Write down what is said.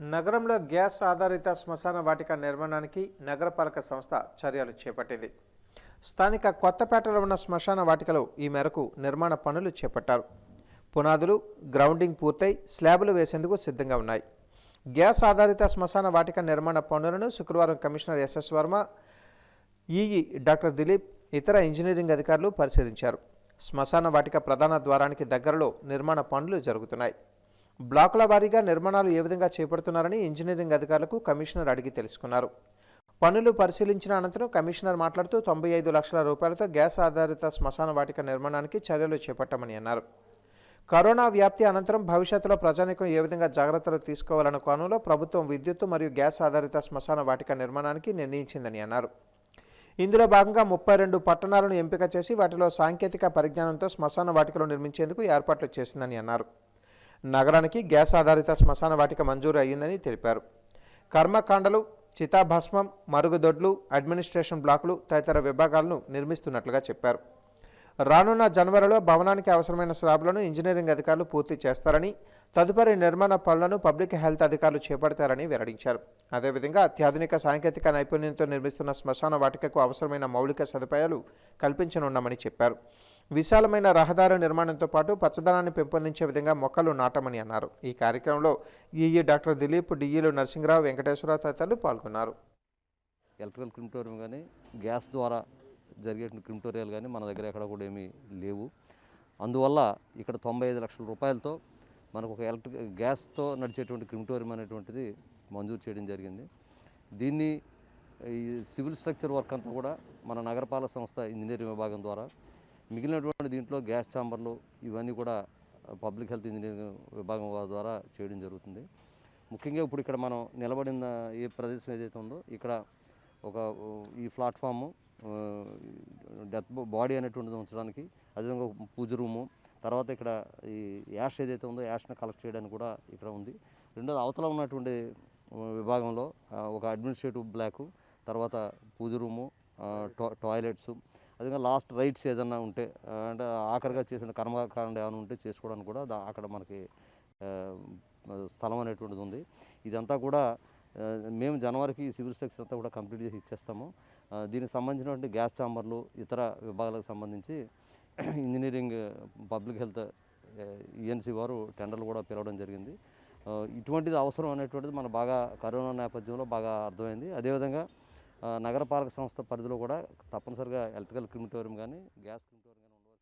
నగరంలో గ్యాస్ ఆధారిత శ్మశాన వాటిక నిర్మాణానికి నగరపాలక సంస్థ చర్యలు చేపట్టింది. స్థానిక కొత్తపేటలో ఉన్న శ్మశాన వాటికలో ఈ మేరకు నిర్మాణ పనులు చేపట్టారు. పునాదులు గ్రౌండింగ్ పూర్తయి స్లాబులు వేసేందుకు సిద్ధంగా ఉన్నాయి. గ్యాస్ ఆధారిత శ్మశాన వాటిక నిర్మాణ పనులను శుక్రవారం commissioner SS Varma EE doctor Dileep ఇతర ఇంజనీరింగ్ అధికారులు పరిశీలించారు. శ్మశాన వాటిక ప్రధాన ద్వారానికి దగ్గరలో నిర్మాణ పనులు జరుగుతున్నాయి. బ్లాకుల వారీగా నిర్మాణాలు ఏ విధంగా చేపడుతున్నారని ఇంజనీరింగ్ అధికారులకు కమిషనర్ అడిగి తెలుసుకున్నారు. పనులు పరిశీలించిన అనంతరం కమిషనర్ మాట్లాడుతూ తొంభై ఐదు లక్షల రూపాయలతో గ్యాస్ ఆధారిత శ్మశాన వాటిక నిర్మాణానికి చర్యలు చేపట్టామని అన్నారు. కరోనా వ్యాప్తి అనంతరం భవిష్యత్తులో ప్రజానికం ఏ విధంగా జాగ్రత్తలు తీసుకోవాలన్న కోణంలో ప్రభుత్వం విద్యుత్తు మరియు గ్యాస్ ఆధారిత శ్మశాన వాటిక నిర్మాణానికి నిర్ణయించిందని అన్నారు. ఇందులో భాగంగా ముప్పై రెండు పట్టణాలను ఎంపిక చేసి వాటిలో సాంకేతిక పరిజ్ఞానంతో శ్మశాన వాటికలు నిర్మించేందుకు ఏర్పాట్లు చేసిందని అన్నారు. నగరానికి గ్యాస్ ఆధారిత శ్మశాన వాటిక మంజూరు అయ్యిందని తెలిపారు. కర్మకాండలు చితాభస్మం మరుగుదొడ్లు అడ్మినిస్ట్రేషన్ బ్లాకులు తదితర విభాగాలను నిర్మిస్తున్నట్లుగా చెప్పారు. రానున్న జనవరిలో భవనానికి అవసరమైన స్లాబ్లను ఇంజనీరింగ్ అధికారులు పూర్తి చేస్తారని తదుపరి నిర్మాణ పనులను పబ్లిక్ హెల్త్ అధికారులు చేపడతారని వెల్లడించారు. అదేవిధంగా అత్యాధునిక సాంకేతిక నైపుణ్యంతో నిర్మిస్తున్న శ్మశాన వాటికకు అవసరమైన మౌలిక సదుపాయాలు కల్పించనున్నామని చెప్పారు. విశాలమైన రహదారి నిర్మాణంతో పాటు పచ్చదనాన్ని పెంపొందించే విధంగా మొక్కలు నాటమని అన్నారు. ఈ కార్యక్రమంలో ఈఈ డాక్టర్ దిలీప్ డిఈలు నరసింహరావు వెంకటేశ్వరరావు తదితరులు పాల్గొన్నారు. ఎలక్ట్రికల్ క్రిమిటోరియం కానీ గ్యాస్ ద్వారా జరిగేటువంటి క్రిమిటోరియల్ కానీ మన దగ్గర ఎక్కడ కూడా ఏమీ లేవు. అందువల్ల ఇక్కడ తొంభై ఐదు లక్షల రూపాయలతో మనకు ఒక ఎలక్ట్రిక్ గ్యాస్తో నడిచేటువంటి క్రిమిటోరియం అనేటువంటిది మంజూరు చేయడం జరిగింది. దీన్ని ఈ సివిల్ స్ట్రక్చర్ వర్క్ అంతా కూడా మన నగరపాలక సంస్థ ఇంజనీరింగ్ విభాగం ద్వారా మిగిలినటువంటి దీంట్లో గ్యాస్ ఛాంబర్లు ఇవన్నీ కూడా పబ్లిక్ హెల్త్ ఇంజనీరింగ్ విభాగం ద్వారా చేయడం జరుగుతుంది. ముఖ్యంగా ఇప్పుడు ఇక్కడ మనం నిలబడిన ఏ ప్రదేశం ఏదైతే ఉందో ఇక్కడ ఒక ఈ ప్లాట్ఫాము డెత్ బాడీ అనేటువంటిది ఉంచడానికి అదేవిధంగా పూజ రూము తర్వాత ఇక్కడ ఈ యాష్ ఏదైతే ఉందో యాష్ని కలెక్ట్ చేయడానికి కూడా ఇక్కడ ఉంది. రెండోది అవతల ఉన్నటువంటి విభాగంలో ఒక అడ్మినిస్ట్రేటివ్ బ్లాకు తర్వాత పూజ రూము టాయిలెట్స్ అదేవిధంగా లాస్ట్ రైట్స్ ఏదన్నా ఉంటే అంటే ఆఖరిగా చేసిన కర్మకాండ ఏమైనా ఉంటే చేసుకోవడానికి కూడా అక్కడ మనకి స్థలం అనేటువంటిది ఉంది. ఇదంతా కూడా మేము జనవరికి సివిల్ స్ట్రక్చర్ అంతా కూడా కంప్లీట్ చేసి ఇచ్చేస్తాము. దీనికి సంబంధించినటువంటి గ్యాస్ ఛాంబర్లు ఇతర విభాగాలకు సంబంధించి ఇంజనీరింగ్ పబ్లిక్ హెల్త్ ఈఎన్సీ వారు టెండర్లు కూడా పిలవడం జరిగింది. ఇటువంటిది అవసరం అనేటువంటిది మన బాగా కరోనా నేపథ్యంలో బాగా అర్థమైంది. అదేవిధంగా నగరపాలక సంస్థ పరిధిలో కూడా తప్పనిసరిగా ఎలక్ట్రికల్ క్రిమిటోరియం కానీ గ్యాస్ క్రిమిటోరియం కానీ